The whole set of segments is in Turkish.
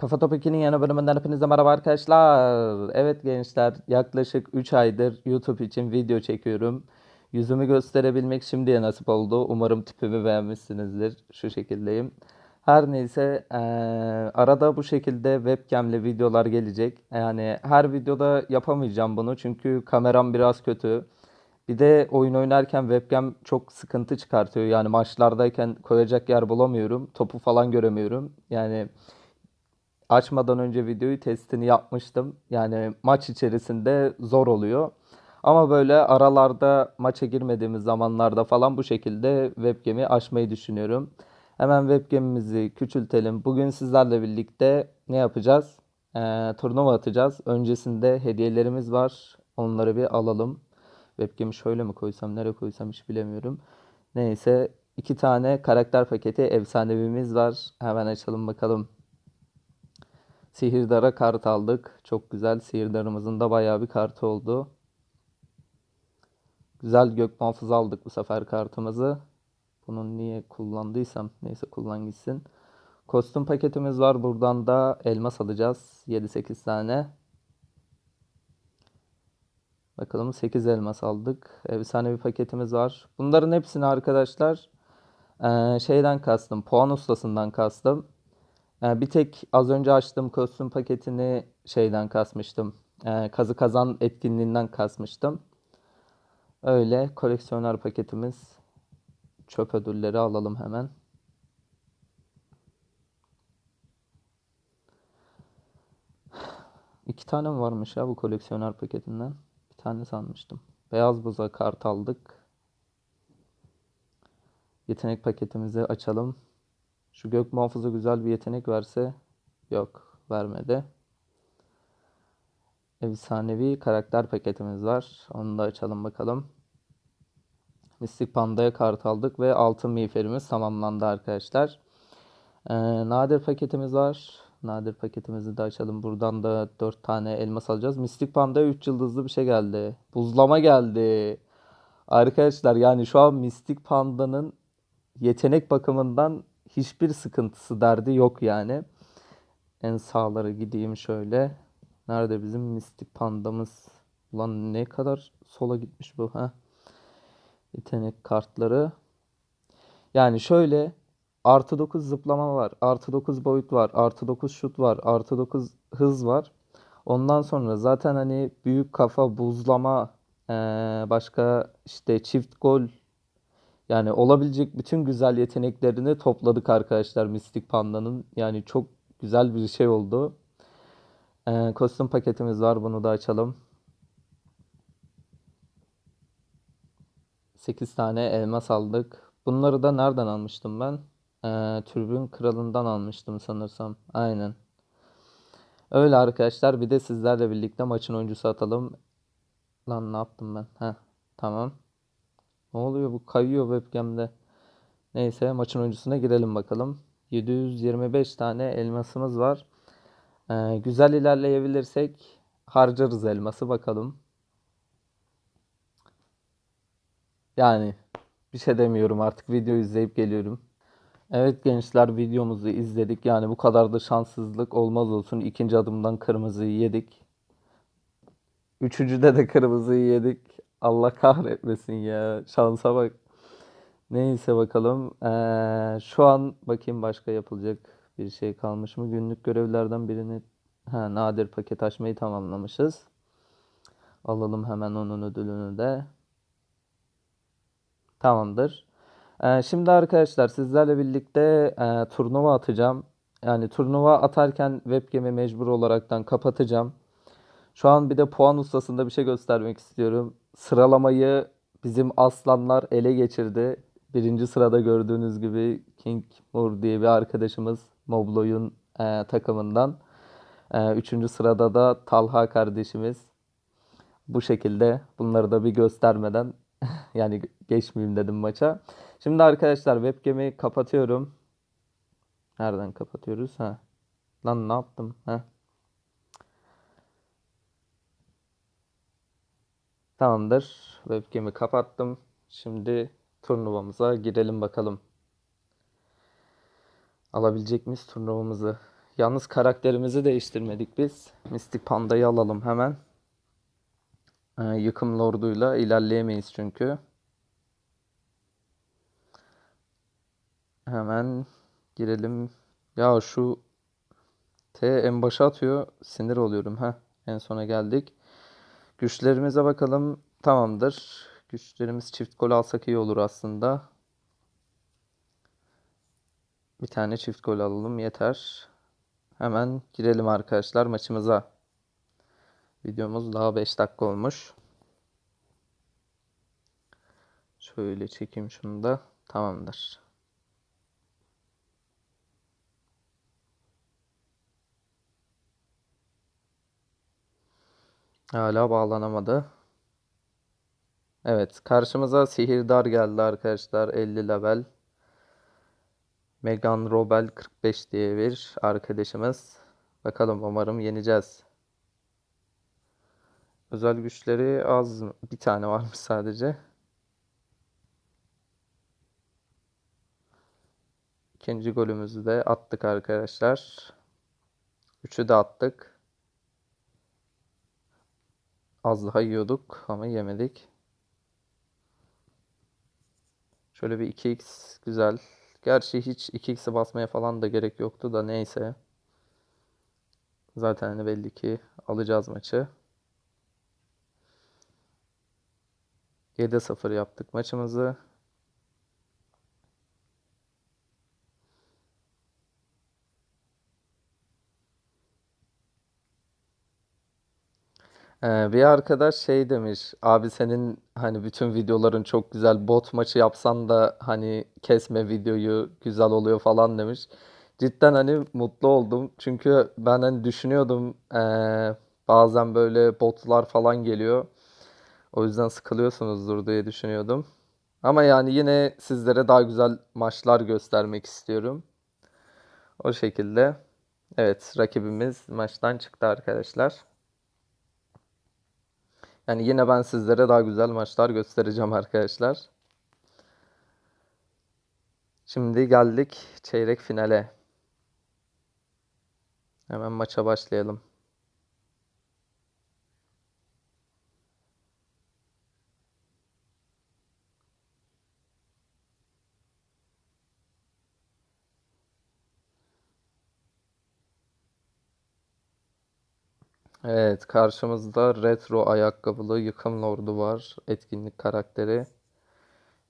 Kafa Top 2'nin yeni bölümünden hepinize merhaba arkadaşlar. Evet gençler yaklaşık 3 aydır YouTube için video çekiyorum. Yüzümü gösterebilmek şimdiye nasip oldu. Umarım tipimi beğenmişsinizdir. Şu şekildeyim. Her neyse eee, arada bu şekilde webcam'le videolar gelecek. Yani her videoda yapamayacağım bunu çünkü kameram biraz kötü. Bir de oyun oynarken webcam çok sıkıntı çıkartıyor. Yani maçlardayken koyacak yer bulamıyorum. Topu falan göremiyorum. Yani açmadan önce videoyu testini yapmıştım. Yani maç içerisinde zor oluyor. Ama böyle aralarda maça girmediğimiz zamanlarda falan bu şekilde webcam'i açmayı düşünüyorum. Hemen webcam'imizi küçültelim. Bugün sizlerle birlikte ne yapacağız? Ee, turnuva atacağız. Öncesinde hediyelerimiz var. Onları bir alalım. Webcam'i şöyle mi koysam, nereye koysam hiç bilemiyorum. Neyse, iki tane karakter paketi efsanevimiz var. Hemen açalım bakalım. Sihirdara kart aldık. Çok güzel. Sihirdarımızın da bayağı bir kartı oldu. Güzel gök muhafızı aldık bu sefer kartımızı. Bunu niye kullandıysam neyse kullan gitsin. Kostüm paketimiz var. Buradan da elmas alacağız. 7-8 tane. Bakalım 8 elmas aldık. Efsane bir paketimiz var. Bunların hepsini arkadaşlar şeyden kastım. Puan ustasından kastım. Eee, bir tek az önce açtığım kostüm paketini şeyden kasmıştım. Eee, kazı kazan etkinliğinden kasmıştım. Öyle koleksiyoner paketimiz. Çöp ödülleri alalım hemen. İki tane varmış ya bu koleksiyoner paketinden? Bir tane sanmıştım. Beyaz buza kart aldık. Yetenek paketimizi açalım. Şu gök muhafızı güzel bir yetenek verse. Yok vermedi. Efsanevi karakter paketimiz var. Onu da açalım bakalım. Mistik Panda'ya kart aldık ve altın miğferimiz tamamlandı arkadaşlar. Ee, nadir paketimiz var. Nadir paketimizi de açalım. Buradan da 4 tane elmas alacağız. Mistik Panda'ya 3 yıldızlı bir şey geldi. Buzlama geldi. Arkadaşlar yani şu an Mistik Panda'nın yetenek bakımından hiçbir sıkıntısı derdi yok yani. En sağlara gideyim şöyle. Nerede bizim Mistik Panda'mız? Ulan ne kadar sola gitmiş bu ha? Yetenek kartları. Yani şöyle artı 9 zıplama var. Artı 9 boyut var. Artı 9 şut var. Artı 9 hız var. Ondan sonra zaten hani büyük kafa buzlama başka işte çift gol yani olabilecek bütün güzel yeteneklerini topladık arkadaşlar Mistik Panda'nın. Yani çok güzel bir şey oldu. Eee, kostüm paketimiz var. Bunu da açalım. 8 tane elmas aldık. Bunları da nereden almıştım ben? Ee, Türbün Kralı'ndan almıştım sanırsam. Aynen. Öyle arkadaşlar. Bir de sizlerle birlikte maçın oyuncusu atalım. Lan ne yaptım ben? Heh, tamam. Ne oluyor bu kayıyor webcam'de. Neyse maçın oyuncusuna girelim bakalım. 725 tane elmasımız var. Ee, güzel ilerleyebilirsek harcarız elması bakalım. Yani bir şey demiyorum artık video izleyip geliyorum. Evet gençler videomuzu izledik. Yani bu kadar da şanssızlık olmaz olsun. İkinci adımdan kırmızıyı yedik. Üçüncüde de kırmızıyı yedik. Allah kahretmesin ya. Şansa bak. Neyse bakalım. Ee, şu an bakayım başka yapılacak bir şey kalmış mı? Günlük görevlerden birini ha, nadir paket açmayı tamamlamışız. Alalım hemen onun ödülünü de. Tamamdır. Ee, şimdi arkadaşlar sizlerle birlikte e, turnuva atacağım. Yani turnuva atarken webcam'i mecbur olaraktan kapatacağım. Şu an bir de puan ustasında bir şey göstermek istiyorum. Sıralamayı bizim aslanlar ele geçirdi. Birinci sırada gördüğünüz gibi King Moore diye bir arkadaşımız Mobloy'un e, takımından. E, üçüncü sırada da Talha kardeşimiz. Bu şekilde bunları da bir göstermeden yani geçmeyeyim dedim maça. Şimdi arkadaşlar webcam'i kapatıyorum. Nereden kapatıyoruz? Ha. Lan ne yaptım? Ha. Tamamdır. Webcam'i kapattım. Şimdi turnuvamıza girelim bakalım. Alabilecek miyiz turnuvamızı? Yalnız karakterimizi değiştirmedik biz. Mystic Panda'yı alalım hemen. Ee, yıkım lorduyla ilerleyemeyiz çünkü. Hemen girelim. Ya şu T en başa atıyor. Sinir oluyorum. ha. En sona geldik. Güçlerimize bakalım. Tamamdır. Güçlerimiz çift gol alsak iyi olur aslında. Bir tane çift gol alalım yeter. Hemen girelim arkadaşlar maçımıza. Videomuz daha 5 dakika olmuş. Şöyle çekeyim şunu da. Tamamdır. Hala bağlanamadı. Evet, karşımıza Sihirdar geldi arkadaşlar. 50 level. Megan Robel 45 diye bir arkadaşımız. Bakalım umarım yeneceğiz. Özel güçleri az? Bir tane varmış sadece. İkinci golümüzü de attık arkadaşlar. Üçü de attık. Az daha yiyorduk ama yemedik. Şöyle bir 2x güzel. Gerçi hiç 2x'e basmaya falan da gerek yoktu da neyse. Zaten hani belli ki alacağız maçı. 7-0 yaptık maçımızı. Ee, bir arkadaş şey demiş. Abi senin hani bütün videoların çok güzel. Bot maçı yapsan da hani kesme videoyu güzel oluyor falan demiş. Cidden hani mutlu oldum. Çünkü ben hani düşünüyordum ee, bazen böyle botlar falan geliyor. O yüzden sıkılıyorsunuzdur diye düşünüyordum. Ama yani yine sizlere daha güzel maçlar göstermek istiyorum. O şekilde. Evet, rakibimiz maçtan çıktı arkadaşlar. Yani yine ben sizlere daha güzel maçlar göstereceğim arkadaşlar. Şimdi geldik çeyrek finale. Hemen maça başlayalım. Evet, karşımızda retro ayakkabılı yıkım lordu var. Etkinlik karakteri.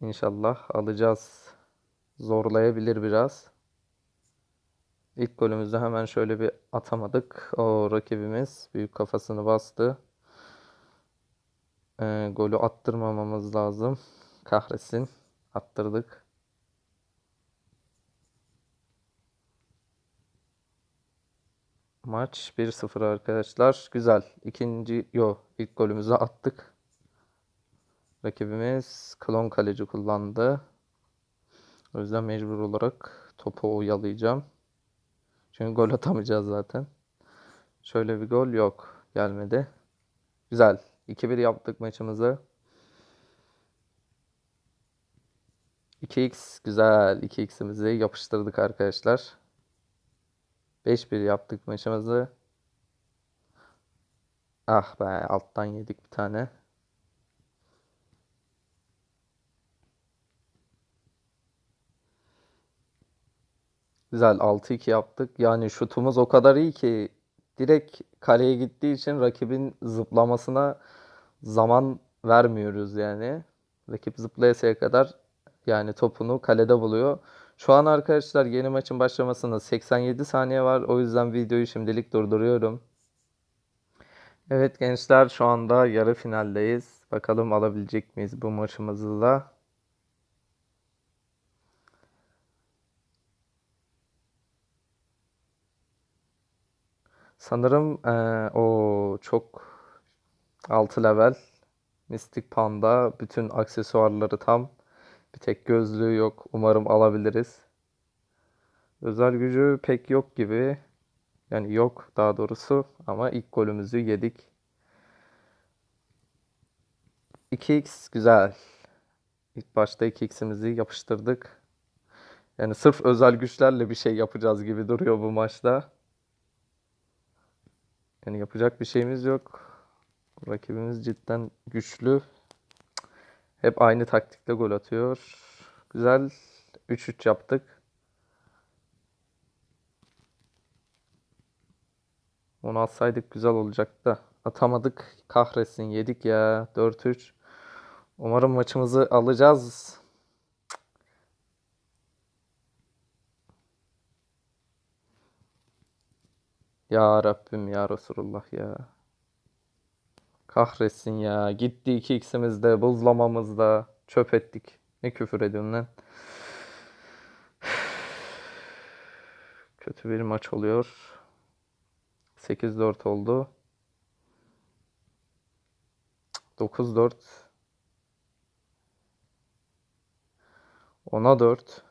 İnşallah alacağız. Zorlayabilir biraz. İlk golümüzü hemen şöyle bir atamadık. O rakibimiz büyük kafasını bastı. Ee, golü attırmamamız lazım. Kahretsin. Attırdık. Maç 1-0 arkadaşlar. Güzel. İkinci, yo ilk golümüzü attık. Rakibimiz klon kaleci kullandı. O yüzden mecbur olarak topu oyalayacağım. Çünkü gol atamayacağız zaten. Şöyle bir gol yok. Gelmedi. Güzel. 2-1 yaptık maçımızı. 2x güzel. 2x'imizi yapıştırdık arkadaşlar. 5-1 yaptık maçımızı. Ah be alttan yedik bir tane. Güzel 6-2 yaptık. Yani şutumuz o kadar iyi ki direkt kaleye gittiği için rakibin zıplamasına zaman vermiyoruz yani. Rakip zıplayasaya kadar yani topunu kalede buluyor. Şu an arkadaşlar yeni maçın başlamasına 87 saniye var. O yüzden videoyu şimdilik durduruyorum. Evet gençler şu anda yarı finaldeyiz. Bakalım alabilecek miyiz bu maçımızı da. Sanırım eee, o çok 6 level Mystic Panda bütün aksesuarları tam. Bir tek gözlüğü yok. Umarım alabiliriz. Özel gücü pek yok gibi. Yani yok daha doğrusu ama ilk golümüzü yedik. 2x güzel. İlk başta 2x'imizi yapıştırdık. Yani sırf özel güçlerle bir şey yapacağız gibi duruyor bu maçta. Yani yapacak bir şeyimiz yok. Rakibimiz cidden güçlü. Hep aynı taktikle gol atıyor. Güzel. 3-3 yaptık. Onu atsaydık güzel olacaktı da. Atamadık. Kahretsin yedik ya. 4-3. Umarım maçımızı alacağız. Ya Rabbim ya Resulullah ya. Kahretsin ya. Gitti 2x'imiz de buzlamamız çöp ettik. Ne küfür ediyorsun lan? Kötü bir maç oluyor. 8-4 oldu. 9-4. 10'a 4.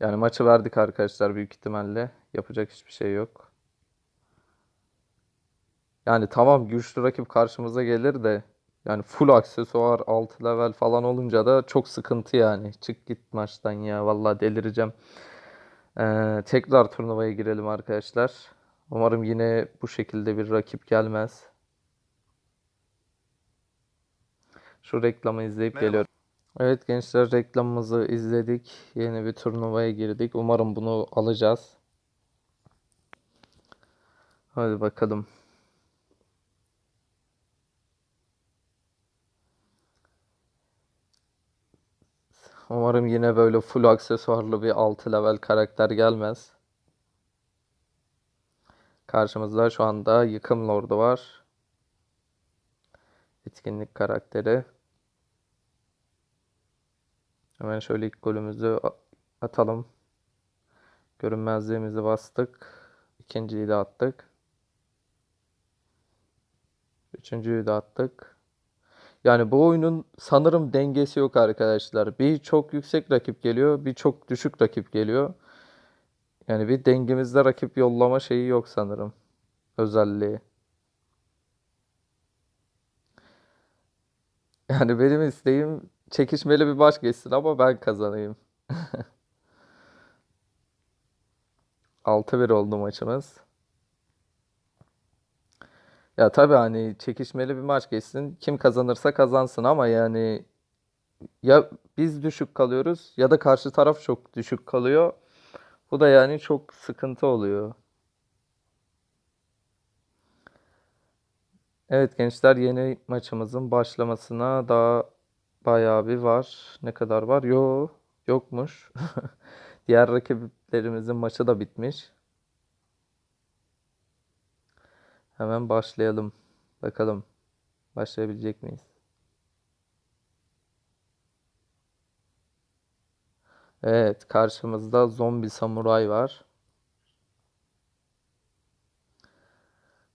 Yani maçı verdik arkadaşlar büyük ihtimalle. Yapacak hiçbir şey yok. Yani tamam güçlü rakip karşımıza gelir de yani full aksesuar 6 level falan olunca da çok sıkıntı yani. Çık git maçtan ya vallahi delireceğim. Ee, tekrar turnuvaya girelim arkadaşlar. Umarım yine bu şekilde bir rakip gelmez. Şu reklamı izleyip Merhaba. geliyorum. Evet gençler reklamımızı izledik. Yeni bir turnuvaya girdik. Umarım bunu alacağız. Hadi bakalım. Umarım yine böyle full aksesuarlı bir 6 level karakter gelmez. Karşımızda şu anda Yıkım Lord'u var. Etkinlik karakteri. Hemen şöyle ilk golümüzü atalım. Görünmezliğimizi bastık. İkinciyi de attık. Üçüncüyü de attık. Yani bu oyunun sanırım dengesi yok arkadaşlar. Bir çok yüksek rakip geliyor, bir çok düşük rakip geliyor. Yani bir dengemizde rakip yollama şeyi yok sanırım. Özelliği. Yani benim isteğim çekişmeli bir maç geçsin ama ben kazanayım. 6-1 oldu maçımız. Ya tabii hani çekişmeli bir maç geçsin. Kim kazanırsa kazansın ama yani ya biz düşük kalıyoruz ya da karşı taraf çok düşük kalıyor. Bu da yani çok sıkıntı oluyor. Evet gençler yeni maçımızın başlamasına daha bayağı bir var. Ne kadar var? Yo, yokmuş. Diğer rakiplerimizin maçı da bitmiş. Hemen başlayalım. Bakalım başlayabilecek miyiz? Evet, karşımızda zombi samuray var.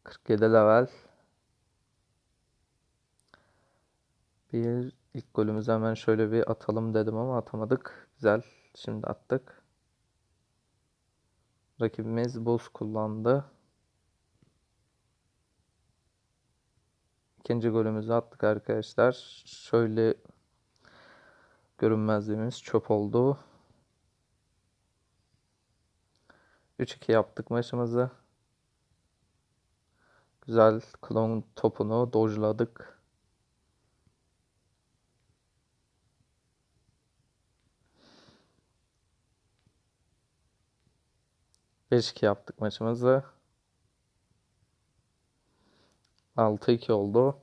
47 level. Bir ilk golümüzü hemen şöyle bir atalım dedim ama atamadık. Güzel. Şimdi attık. Rakibimiz buz kullandı. İkinci golümüzü attık arkadaşlar. Şöyle görünmezliğimiz çöp oldu. 3-2 yaptık maçımızı. Güzel klon topunu dojladık. Beş 2 yaptık maçımızı. 6-2 oldu.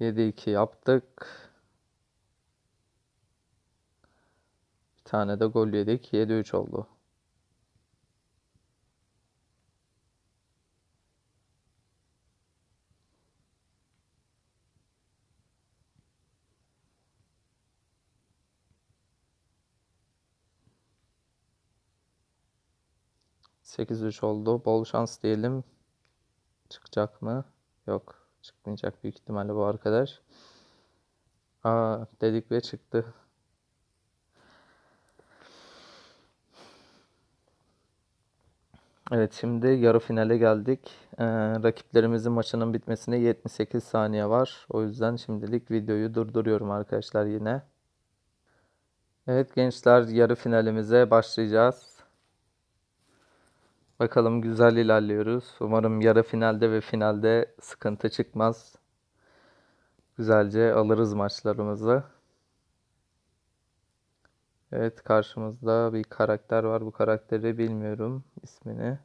7-2 yaptık. Bir tane de gol yedik. 7-3 oldu. Sekiz üç oldu. Bol şans diyelim. Çıkacak mı? Yok. Çıkmayacak büyük ihtimalle bu arkadaş. Aa dedik ve çıktı. Evet şimdi yarı finale geldik. Ee, rakiplerimizin maçının bitmesine 78 saniye var. O yüzden şimdilik videoyu durduruyorum arkadaşlar yine. Evet gençler yarı finalimize başlayacağız. Bakalım güzel ilerliyoruz. Umarım yarı finalde ve finalde sıkıntı çıkmaz. Güzelce alırız maçlarımızı. Evet karşımızda bir karakter var. Bu karakteri bilmiyorum ismini.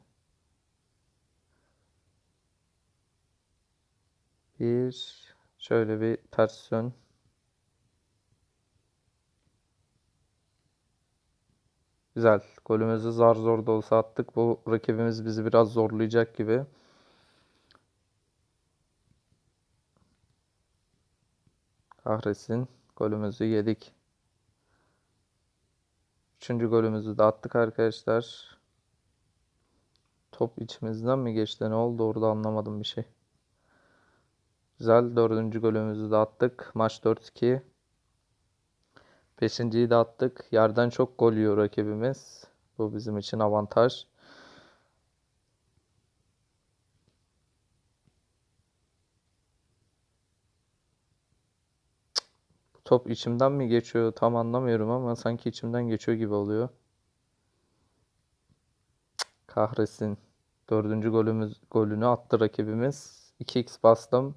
Bir şöyle bir ters. Güzel. Golümüzü zar zor da olsa attık. Bu rakibimiz bizi biraz zorlayacak gibi. Kahretsin. Golümüzü yedik. Üçüncü golümüzü de attık arkadaşlar. Top içimizden mi geçti? Ne oldu orada anlamadım bir şey. Güzel. Dördüncü golümüzü de attık. Maç 4-2. Beşinciyi de attık. Yerden çok gol yiyor rakibimiz. Bu bizim için avantaj. Top içimden mi geçiyor tam anlamıyorum ama sanki içimden geçiyor gibi oluyor. Kahretsin. Dördüncü golümüz golünü attı rakibimiz. 2x bastım.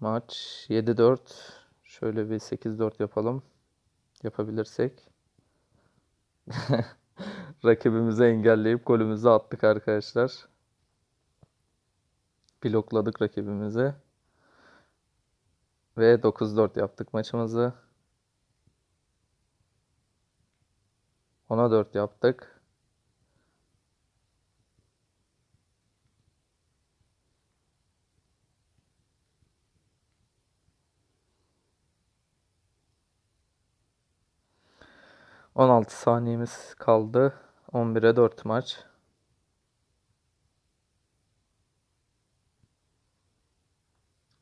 Maç 7-4. Şöyle bir 8-4 yapalım. Yapabilirsek. Rakibimizi engelleyip golümüzü attık arkadaşlar. Blokladık rakibimizi. Ve 9-4 yaptık maçımızı. 10'a 4 yaptık. On altı saniyemiz kaldı. 11'e 4 maç.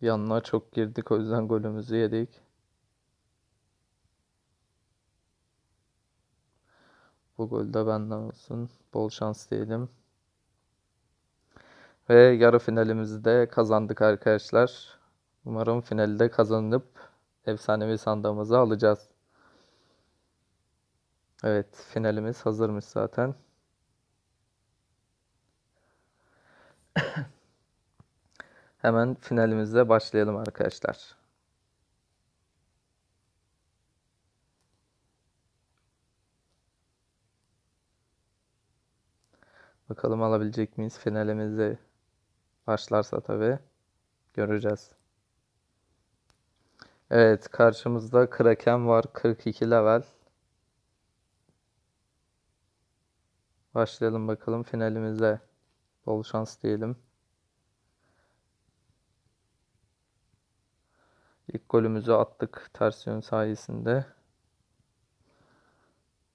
Yanına çok girdik o yüzden golümüzü yedik. Bu gol de benden olsun. Bol şans diyelim. Ve yarı finalimizi de kazandık arkadaşlar. Umarım finali de kazanıp efsanevi sandığımızı alacağız. Evet, finalimiz hazırmış zaten. Hemen finalimize başlayalım arkadaşlar. Bakalım alabilecek miyiz finalimizi başlarsa tabii göreceğiz. Evet karşımızda Kraken var 42 level. Başlayalım bakalım finalimize. Bol şans diyelim. İlk golümüzü attık ters yön sayesinde.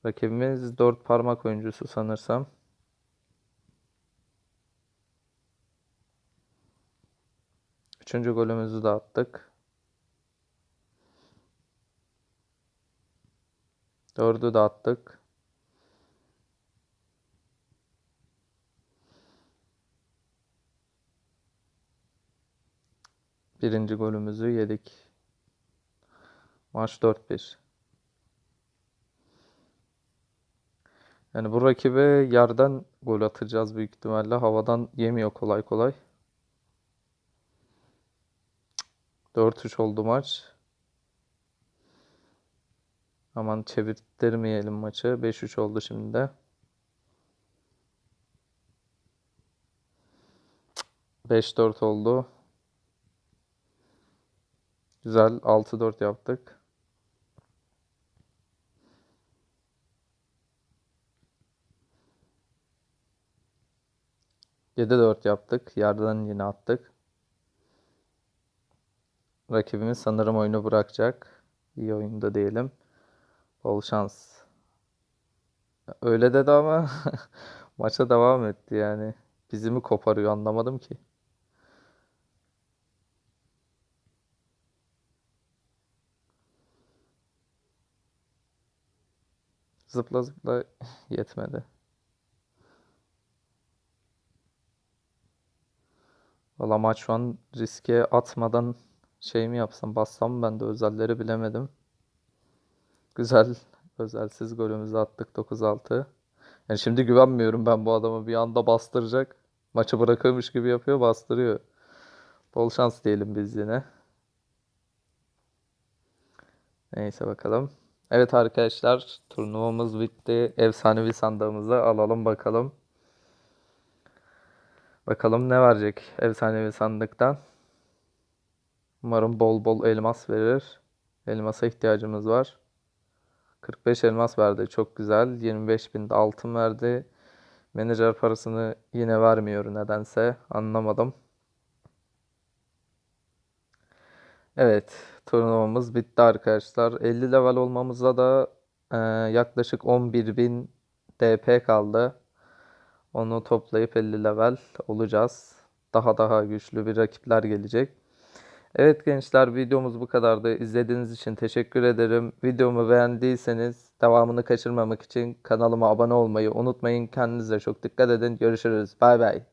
Rakibimiz 4 parmak oyuncusu sanırsam. Üçüncü golümüzü de attık. Dördü de attık. Birinci golümüzü yedik. Maç 4-1. Yani bu rakibe yerden gol atacağız büyük ihtimalle. Havadan yemiyor kolay kolay. 4-3 oldu maç. Aman çevirttirmeyelim maçı. 5-3 oldu şimdi de. 5-4 oldu. Güzel 6-4 yaptık. Yedi dört yaptık. Yerden yine attık. Rakibimiz sanırım oyunu bırakacak. İyi oyunda diyelim. Bol şans. Öyle dedi ama maça devam etti yani. Bizi mi koparıyor anlamadım ki. Zıpla zıpla yetmedi. Valla maç şu an riske atmadan şey mi yapsam bassam ben de özelleri bilemedim. Güzel. Özelsiz golümüzü attık 9-6. Yani şimdi güvenmiyorum ben bu adamı bir anda bastıracak. Maçı bırakıyormuş gibi yapıyor bastırıyor. Bol şans diyelim biz yine. Neyse bakalım. Evet arkadaşlar turnuvamız bitti. Efsanevi sandığımızı alalım bakalım. Bakalım ne verecek efsanevi sandıktan. Umarım bol bol elmas verir. Elmasa ihtiyacımız var. 45 elmas verdi. Çok güzel. 25 bin de altın verdi. Menajer parasını yine vermiyor nedense. Anlamadım. Evet. Turnuvamız bitti arkadaşlar. 50 level olmamıza da e, yaklaşık 11.000 DP kaldı. Onu toplayıp 50 level olacağız. Daha daha güçlü bir rakipler gelecek. Evet gençler videomuz bu kadardı. İzlediğiniz için teşekkür ederim. Videomu beğendiyseniz devamını kaçırmamak için kanalıma abone olmayı unutmayın. Kendinize çok dikkat edin. Görüşürüz. Bay bay.